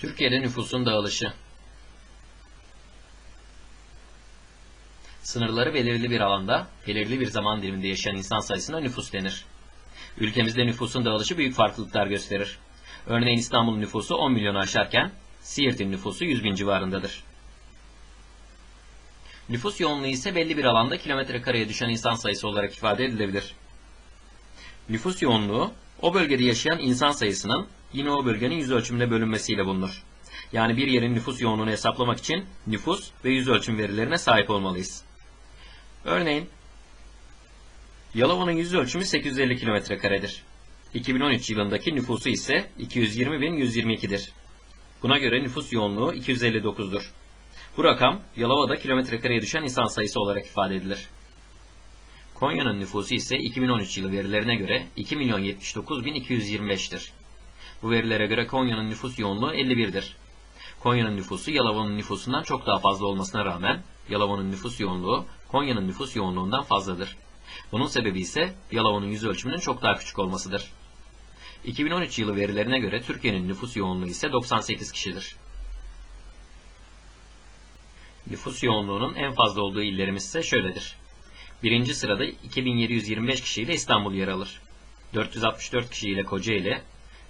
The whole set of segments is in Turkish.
Türkiye'de nüfusun dağılışı. Sınırları belirli bir alanda, belirli bir zaman diliminde yaşayan insan sayısına nüfus denir. Ülkemizde nüfusun dağılışı büyük farklılıklar gösterir. Örneğin İstanbul'un nüfusu 10 milyonu aşarken, Siirt'in nüfusu 100 bin civarındadır. Nüfus yoğunluğu ise belli bir alanda kilometre kareye düşen insan sayısı olarak ifade edilebilir. Nüfus yoğunluğu, o bölgede yaşayan insan sayısının yine o bölgenin yüz ölçümüne bölünmesiyle bulunur. Yani bir yerin nüfus yoğunluğunu hesaplamak için nüfus ve yüz ölçüm verilerine sahip olmalıyız. Örneğin, Yalova'nın yüz ölçümü 850 kilometre karedir. 2013 yılındaki nüfusu ise 220.122'dir. Buna göre nüfus yoğunluğu 259'dur. Bu rakam Yalova'da kilometre kareye düşen insan sayısı olarak ifade edilir. Konya'nın nüfusu ise 2013 yılı verilerine göre 2.079.225'tir. Bu verilere göre Konya'nın nüfus yoğunluğu 51'dir. Konya'nın nüfusu Yalova'nın nüfusundan çok daha fazla olmasına rağmen Yalova'nın nüfus yoğunluğu Konya'nın nüfus yoğunluğundan fazladır. Bunun sebebi ise Yalova'nın yüz ölçümünün çok daha küçük olmasıdır. 2013 yılı verilerine göre Türkiye'nin nüfus yoğunluğu ise 98 kişidir. Nüfus yoğunluğunun en fazla olduğu illerimiz ise şöyledir. Birinci sırada 2725 kişiyle İstanbul yer alır. 464 kişiyle Kocaeli,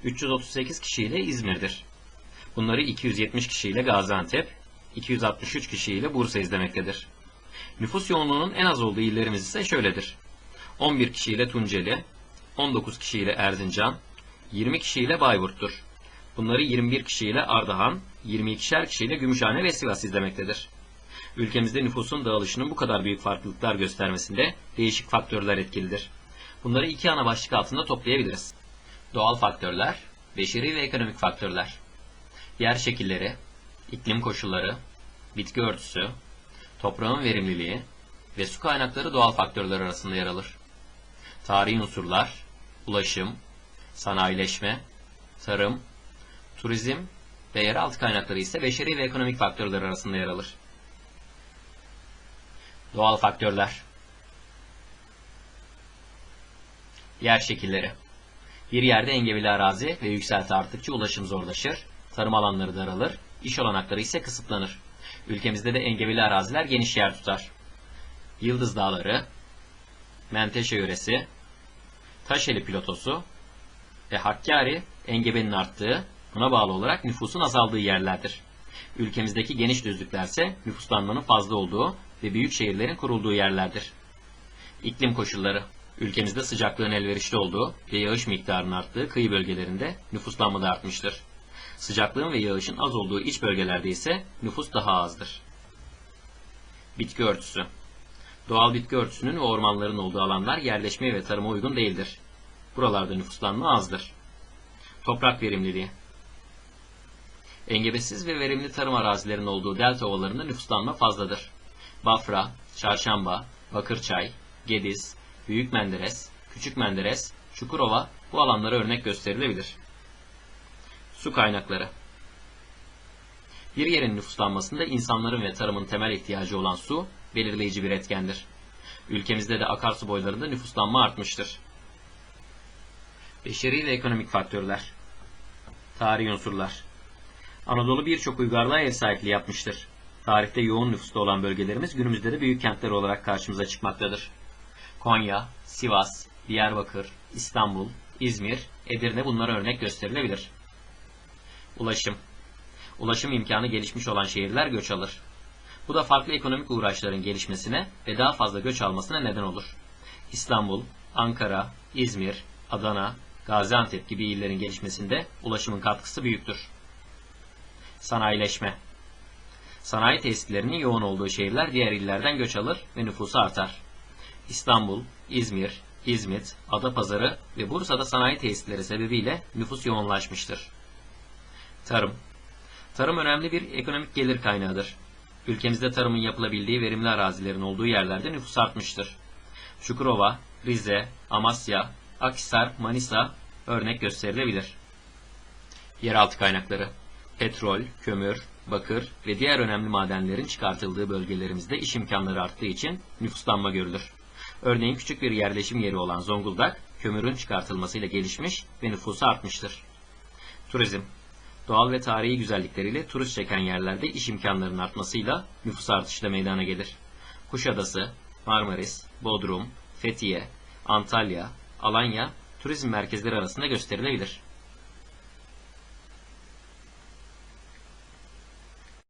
338 kişiyle İzmir'dir. Bunları 270 kişiyle Gaziantep, 263 kişiyle Bursa izlemektedir. Nüfus yoğunluğunun en az olduğu illerimiz ise şöyledir. 11 kişiyle Tunceli, 19 kişiyle Erzincan, 20 kişiyle Bayburt'tur. Bunları 21 kişiyle Ardahan, 22'şer kişiyle Gümüşhane ve Sivas izlemektedir. Ülkemizde nüfusun dağılışının bu kadar büyük farklılıklar göstermesinde değişik faktörler etkilidir. Bunları iki ana başlık altında toplayabiliriz. Doğal faktörler, beşeri ve ekonomik faktörler. Yer şekilleri, iklim koşulları, bitki örtüsü, toprağın verimliliği ve su kaynakları doğal faktörler arasında yer alır. Tarihi unsurlar, ulaşım, sanayileşme, tarım, turizm ve yeraltı kaynakları ise beşeri ve ekonomik faktörler arasında yer alır. Doğal faktörler Yer şekilleri Bir yerde engebeli arazi ve yükselti arttıkça ulaşım zorlaşır, tarım alanları daralır, iş olanakları ise kısıtlanır. Ülkemizde de engebeli araziler geniş yer tutar. Yıldız Dağları, Menteşe yöresi, Taşeli Platosu ve Hakkari engebenin arttığı, buna bağlı olarak nüfusun azaldığı yerlerdir. Ülkemizdeki geniş düzlüklerse nüfuslanmanın fazla olduğu ve büyük şehirlerin kurulduğu yerlerdir. İklim koşulları Ülkemizde sıcaklığın elverişli olduğu ve yağış miktarının arttığı kıyı bölgelerinde nüfuslanma da artmıştır. Sıcaklığın ve yağışın az olduğu iç bölgelerde ise nüfus daha azdır. Bitki örtüsü Doğal bitki örtüsünün ve ormanların olduğu alanlar yerleşmeye ve tarıma uygun değildir. Buralarda nüfuslanma azdır. Toprak verimliliği Engebesiz ve verimli tarım arazilerinin olduğu delta ovalarında nüfuslanma fazladır. Bafra, Çarşamba, Bakırçay, Gediz, Büyük Menderes, Küçük Menderes, Çukurova bu alanlara örnek gösterilebilir. Su kaynakları Bir yerin nüfuslanmasında insanların ve tarımın temel ihtiyacı olan su belirleyici bir etkendir. Ülkemizde de akarsu boylarında nüfuslanma artmıştır. Beşeri ve ekonomik faktörler Tarihi unsurlar Anadolu birçok uygarlığa ev sahipliği yapmıştır. Tarihte yoğun nüfusta olan bölgelerimiz günümüzde de büyük kentler olarak karşımıza çıkmaktadır. Konya, Sivas, Diyarbakır, İstanbul, İzmir, Edirne bunlara örnek gösterilebilir. Ulaşım Ulaşım imkanı gelişmiş olan şehirler göç alır. Bu da farklı ekonomik uğraşların gelişmesine ve daha fazla göç almasına neden olur. İstanbul, Ankara, İzmir, Adana, Gaziantep gibi illerin gelişmesinde ulaşımın katkısı büyüktür. Sanayileşme Sanayi tesislerinin yoğun olduğu şehirler diğer illerden göç alır ve nüfusu artar. İstanbul, İzmir, İzmit, Adapazarı ve Bursa'da sanayi tesisleri sebebiyle nüfus yoğunlaşmıştır. Tarım Tarım önemli bir ekonomik gelir kaynağıdır. Ülkemizde tarımın yapılabildiği verimli arazilerin olduğu yerlerde nüfus artmıştır. Çukurova, Rize, Amasya, Akhisar, Manisa örnek gösterilebilir. Yeraltı kaynakları Petrol, kömür, bakır ve diğer önemli madenlerin çıkartıldığı bölgelerimizde iş imkanları arttığı için nüfuslanma görülür. Örneğin küçük bir yerleşim yeri olan Zonguldak, kömürün çıkartılmasıyla gelişmiş ve nüfusu artmıştır. Turizm Doğal ve tarihi güzellikleriyle turist çeken yerlerde iş imkanlarının artmasıyla nüfus artışı da meydana gelir. Kuşadası, Marmaris, Bodrum, Fethiye, Antalya, Alanya turizm merkezleri arasında gösterilebilir.